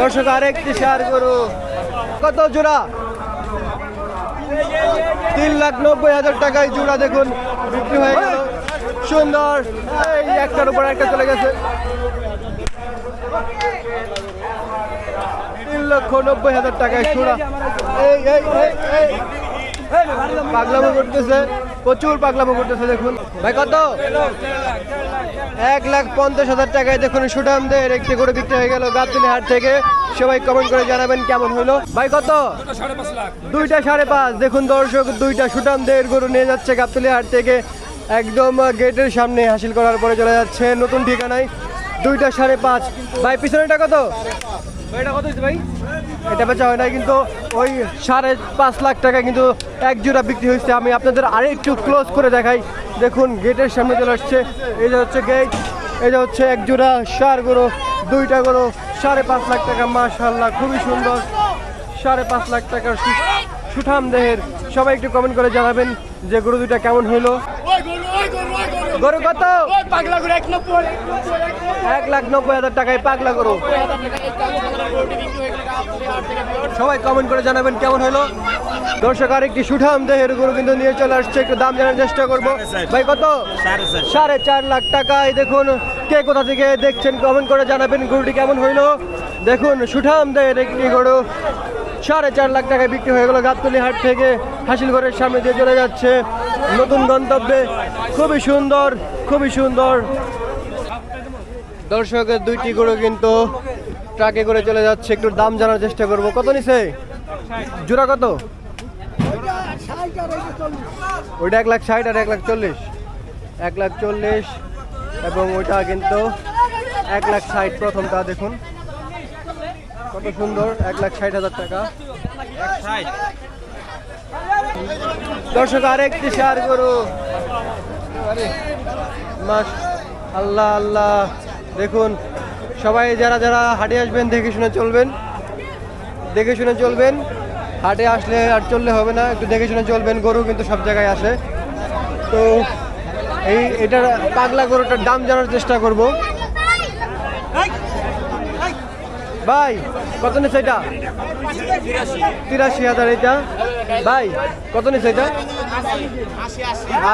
দর্শক আরেকটি শেয়ার গরু। কত জোড়া? তিন লাখ নব্বই হাজার টাকায় জোড়া দেখুন, বিক্রি হয়ে গেল। সুন্দর। এই একটার উপর একটা চলে গেছে। তিন লক্ষ নব্বই হাজার টাকায় জোড়া। এই। পাগলামো করতেছে। প্রচুর পাগলামো করতেছে, দেখুন। ভাই, কত? এক লাখ পঞ্চাশ হাজার টাকায় দেখুন সুঠামদের একটি করে বিক্রি হয়ে গেল গাবতলি হাট থেকে। সবাই কমেন্ট করে জানাবেন কেমন হলো। ভাই, কত? দুইটা সাড়ে পাঁচ। দেখুন, দর্শক, দুইটা সুঠামদের গরু নিয়ে যাচ্ছে গাবতলি হাট থেকে। একদম গেটের সামনে হাসিল করার পরে চলে যাচ্ছে, নতুন ঠিকানায়। দুইটা সাড়ে পাঁচ। ভাই পিছনেটা কত? এটা এটা বেচা হয় নাই, কিন্তু ওই সাড়ে পাঁচ লাখ টাকা কিন্তু এক জোড়া বিক্রি হয়েছে। আমি আপনাদের আরও একটু ক্লোজ করে দেখাই। দেখুন, গেটের সামনে চলে আসছে। যে হচ্ছে গেট যে হচ্ছে এক জোড়া সার গরু, দুইটা গরু, সাড়ে পাঁচ লাখ টাকা মাশাল্লাহ খুবই সুন্দর। সাড়ে পাঁচ লাখ টাকার সুঠাম দেহের। সবাই একটু কমেন্ট করে জানাবেন যে গরু দুইটা কেমন হইল। গরু কত? এক লাখ নব্বই হাজার টাকায় পাগলা গরু। সবাই কমেন্ট করে জানাবেন কেমন হলো? দর্শক আর একটি সুঠাম দেহের গরু কিন্তু নিয়ে চলে আসছে। একটু দাম জানার চেষ্টা করব। ভাই কত? সাড়ে চার। লাখ টাকায় দেখুন কে কোথা থেকে দেখছেন কমেন্ট করে জানাবেন। গরুটি কেমন হইল? দেখুন সুঠাম দেহের একটি গরু। সাড়ে চার লাখ টাকায় বিক্রি হয়ে গেল। গাবতলি হাট থেকে হাসিলঘরের সামনে দিয়ে চলে যাচ্ছে। নতুন গন্তব্যে। খুবই সুন্দর খুবই সুন্দর। দর্শকের দুইটি গরু কিন্তু ট্রাকে করে চলে যাচ্ছে। একটু দাম জানার চেষ্টা করব। কত নিছে? জোড়া কত? ওইটা এক লাখ ষাট আর এক লাখ চল্লিশ। এক লাখ চল্লিশ এবং ওইটা কিন্তু এক লাখ ষাট প্রথমটা দেখুন। কত সুন্দর? এক লাখ ষাট হাজার টাকা। দর্শক আরেকটি গরু মাস আল্লাহ আল্লাহ। দেখুন, সবাই যারা যারা হাটে আসবেন, দেখে শুনে চলবেন। দেখে শুনে চলবেন। হাটে আসলে আর চললে হবে না। একটু দেখে শুনে চলবেন। গরু কিন্তু সব জায়গায় আসে। তো এই, এটার পাগলা গরুটার দাম জানার চেষ্টা করব। ভাই, কত নিচ্ছে এটা? তিরাশি হাজার এটা। ভাই, কত নিচ্ছে এটা?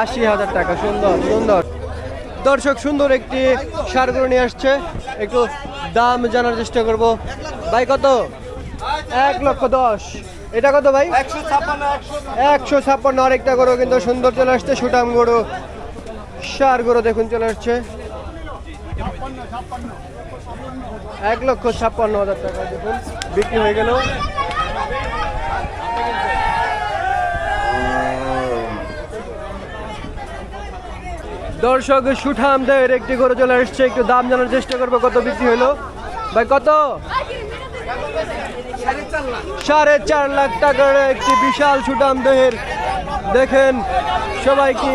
আশি হাজার টাকা, সুন্দর সুন্দর। দর্শক, সুন্দর একটি সার গরু নিয়ে আসছে। একটু দাম জানার চেষ্টা করব। ভাই, কত? এক লক্ষ দশ। এটা কত ভাই? একশো ছাপ্পান্ন, আরেকটা গরু কিন্তু সুন্দর চলে আসছে। সুটাম গরু সার গরু দেখুন চলে আসছে। এক লক্ষ ছাপ্পান্ন হাজার টাকা দেখুন, বিক্রি হয়ে গেল। দর্শক সুঠাম দেহের একটি করে চলে আসছে, একটু দাম জানার চেষ্টা করব, কত বিক্রি হলো? ভাই, কত? সাড়ে চার লাখ টাকার একটি বিশাল সুঠাম দেহের দেখেন সবাই কি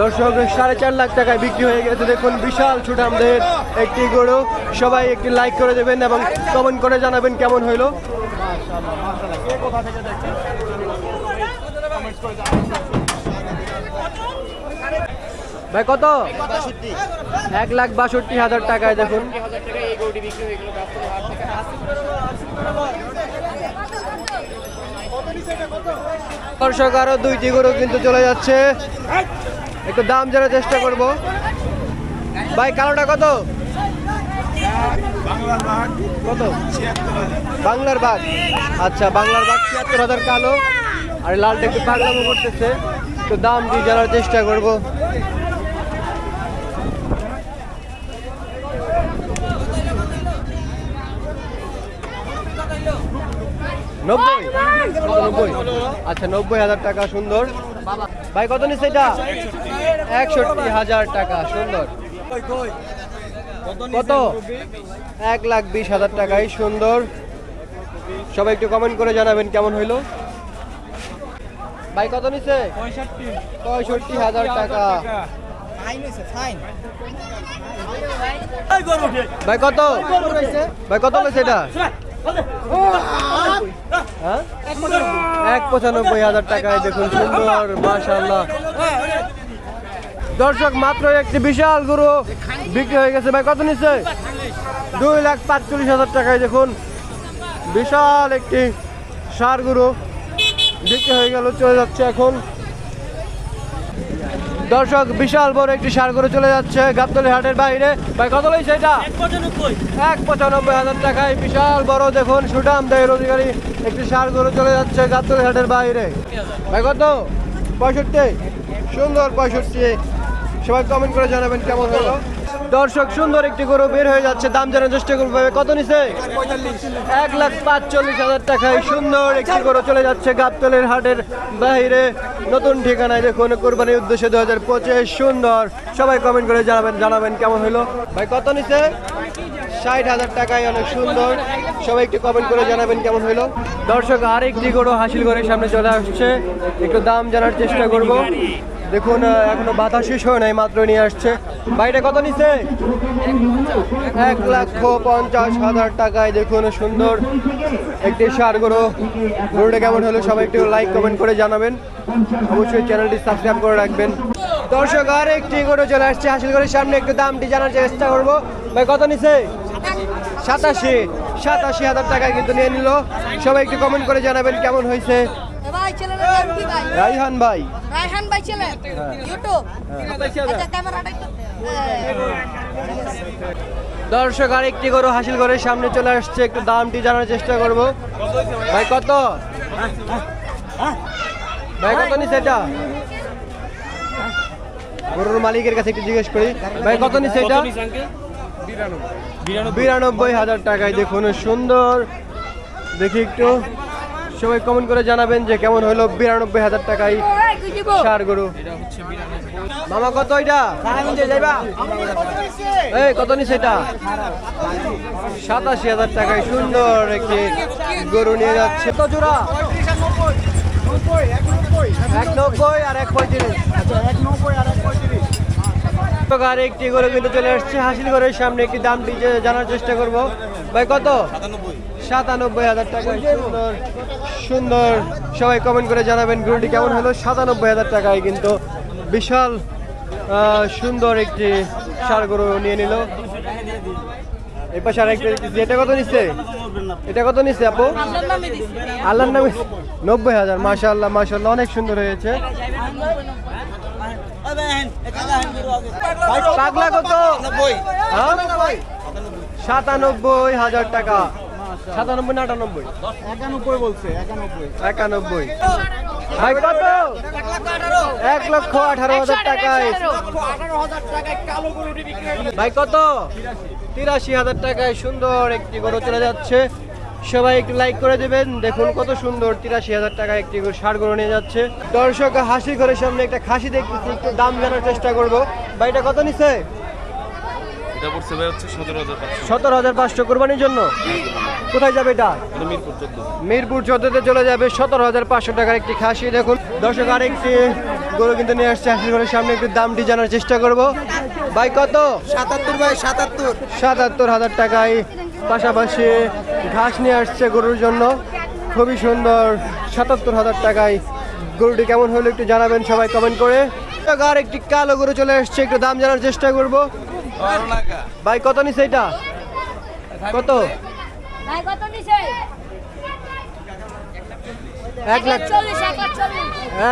দর্শক, সাড়ে চার লাখ টাকায় বিক্রি হয়ে গেছে। দেখুন, বিশাল সুঠাম দেহের একটি গরু। সবাই একটি লাইক করে দেবেন এবং কমেন্ট করে জানাবেন কেমন হইল। ভাই, কত? এক লাখ বাষট্টি হাজার টাকায় দেখুন। দর্শক, আরও দুইটি গরু কিন্তু চলে যাচ্ছে। একটু দাম জানার চেষ্টা করব। ভাই, কালোটা কত? কত বাংলার বাঘ। আচ্ছা বাংলার বাঘ ছিয়াত্তর হাজার কালো। আর লালটা একটু পাগলামো করতেছে। তো দাম দিয়ে জানার চেষ্টা করব। নব্বই? নব্বই। আচ্ছা নব্বই হাজার টাকা সুন্দর। ভাই, কত নিচ্ছে এটা? একষট্টি হাজার টাকা, সুন্দর। কত? এক লাখ বিশ হাজার টাকাই সুন্দর। সবাই একটু কমেন্ট করে জানাবেন কেমন হইল। ভাই, কত নিচ্ছে পঁয়ষট্টি হাজার টাকা। ভাই, কত? ভাই, কত হয়েছে এটা? হ্যাঁ? এক পঁচানব্বই হাজার টাকায় দেখুন, সুন্দর মাশাল্লাহ দর্শক, মাত্র একটি বিশাল গরু বিক্রি হয়ে গেছে। ভাই, কত নিচ্ছে? দুই লাখ পাঁচচল্লিশ হাজার টাকায় দেখুন, বিশাল একটি সার গরু বিক্রি হয়ে গেল, চলে যাচ্ছে এখন। দর্শক, বিশাল বড় একটি সার গরু চলে যাচ্ছে গাবতলি হাটের বাইরে। ভাই, কত লইছে এটা? এক পঁচানব্বই হাজার টাকায় বিশাল বড় দেখুন সুটাম দেয় অধিকারী একটি সার গরু চলে যাচ্ছে গাবতলি হাটের বাইরে। ভাই, কত? পঁয়ষট্টি। সুন্দর পঁয়ষট্টি। সবাই কমেন্ট করে জানাবেন কেমন হলো। দর্শক, সুন্দর একটি গরু বের হয়ে যাচ্ছে। দাম জানার চেষ্টা করব কত নিছে? এক লাখ পাঁচচল্লিশ হাজার টাকায় সুন্দর একটি গরু চলে যাচ্ছে গাবতলের হাটের বাইরে। নতুন ঠিকানায় দেখুন, কোরবানির উদ্দেশ্যে দু হাজার পঁচিশ। সুন্দর। সবাই কমেন্ট করে জানাবেন জানাবেন কেমন হলো। ভাই, কত নিছে? ষাট হাজার টাকায় অনেক সুন্দর। সবাই একটু কমেন্ট করে জানাবেন কেমন হলো। দর্শক, আরেকটি গরু হাসিল করে সামনে চলে আসছে। একটু দাম জানার চেষ্টা করব। দেখুন এখনও বাধা শেষ হয় নাই মাত্র নিয়ে আসছে। বাইরে কত নিছে এক লক্ষ পঞ্চাশ হাজার টাকায় দেখুন সুন্দর একটি সার গরু গরুটা কেমন হলো সবাই একটু লাইক কমেন্ট করে জানাবেন। অবশ্যই চ্যানেলটি সাবস্ক্রাইব করে রাখবেন। দর্শক আর একটি গরু চলে আসছে হাসিল করে সামনে। একটু দামটি জানার চেষ্টা করব। ভাই কত নিছে সাতাশি। সাতাশি হাজার টাকায় কিন্তু নিয়ে নিল। সবাই একটু কমেন্ট করে জানাবেন কেমন হয়েছে। রাইহান ভাই। রায়হান ভাই ছেলে ইউটিউব আচ্ছা দর্শক আর একটি গরু হাসিল করে সামনে চলে আসছে। একটু দামটি জানার চেষ্টা করব। ভাই কত? ভাই কত নিছে এটা? গরুর মালিকের কাছে একটু জিজ্ঞেস করি। ভাই কত নিছে এটা? বিরানব্বই হাজার টাকায় দেখুন সুন্দর। দেখি একটু। সবাই কমেন্ট করে জানাবেন যে কেমন হলো বিরানব্বই হাজার টাকায় সার গরু। মামা কত এটা? যাইবা? এই কত নিছে এটা? সাতাশি হাজার টাকায় সুন্দর একটি গরু নিয়ে যাচ্ছে। তো জোড়া? এক নব্বই আর এক পঁয়ত্রিশ। আর একটি গরু কিন্তু চলে আসছে হাসিল ঘরের সামনে একটি দামটি যে জানার চেষ্টা করব। ভাই কত? সাতানব্বই। হাজার টাকা সুন্দর সুন্দর। সবাই কমেন্ট করে জানাবেন গরুটি কেমন হলো? সাতানব্বই হাজার টাকায় কিন্তু বিশাল সুন্দর একটি সার গরু নিয়ে নিল। এই পাশে এটা কত নিচ্ছে? এটা কত নিচ্ছে আপু? আল্লাহর নামে নব্বই হাজার। মাশাল্লাহ মাশাল্লাহ অনেক সুন্দর হয়েছে। হ্যাঁ? সাতানব্বই হাজার টাকা। সাতানব্বই না আটানব্বই? একানব্বই বলছে একানব্বই। একানব্বই। ভাই কত? এক লক্ষ আঠারো হাজার টাকায়। ভাই কত? তিরাশি হাজার টাকায় সুন্দর একটি গরু চলে যাচ্ছে। সবাই একটু লাইক করে দেবেন। দেখুন কত সুন্দর তিরাশি হাজার টাকা একটি গরু ষাড় গরু নিয়ে যাচ্ছে। দর্শক হাসি ঘরের সামনে একটা খাসি দেখতেছি একটু দাম জানার চেষ্টা করব। ভাই এটা কত নিছে এটা পড়ছে ভাই হচ্ছে সতেরো হাজার পাঁচশো। সতেরো হাজার পাঁচশো কোরবানির জন্য। কোথায় যাবে এটা? এটা মিরপুর চোদ্দ। মিরপুর চোদ্দতে চলে যাবে সতেরো হাজার পাঁচশো টাকার একটি খাসি। দেখুন দর্শক আরেকটি গরু কিন্তু নিয়ে আসছে হাসির ঘরের সামনে। একটু দামটি জানার চেষ্টা করব। ভাই কত? সাতাত্তর ভাই সাতাত্তর। সাতাত্তর হাজার টাকায় পাশাপাশি ঘাস নিয়ে আসছে গরুর জন্য। খুবই সুন্দর সাতাত্তর হাজার টাকায়। গরুটি কেমন হলো একটু জানাবেন সবাই কমেন্ট করে। আর একটি কালো গরু চলে আসছে। একটু দাম জানার চেষ্টা করব। ভাই কত নিছে এটা? কত? ভাই কত নিছে? এক লাখ চল্লিশ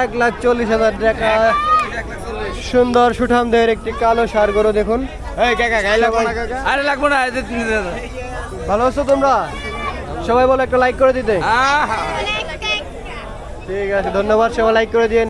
এক লাখ চল্লিশ হাজার টাকা। সুন্দর সুঠামদের একটি কালো সার গরু দেখুন। আরে লাগবো না ভালো আছো তোমরা? সবাই বলো একটা লাইক করে দিতে। ঠিক আছে ধন্যবাদ সবাই লাইক করে দিয়ে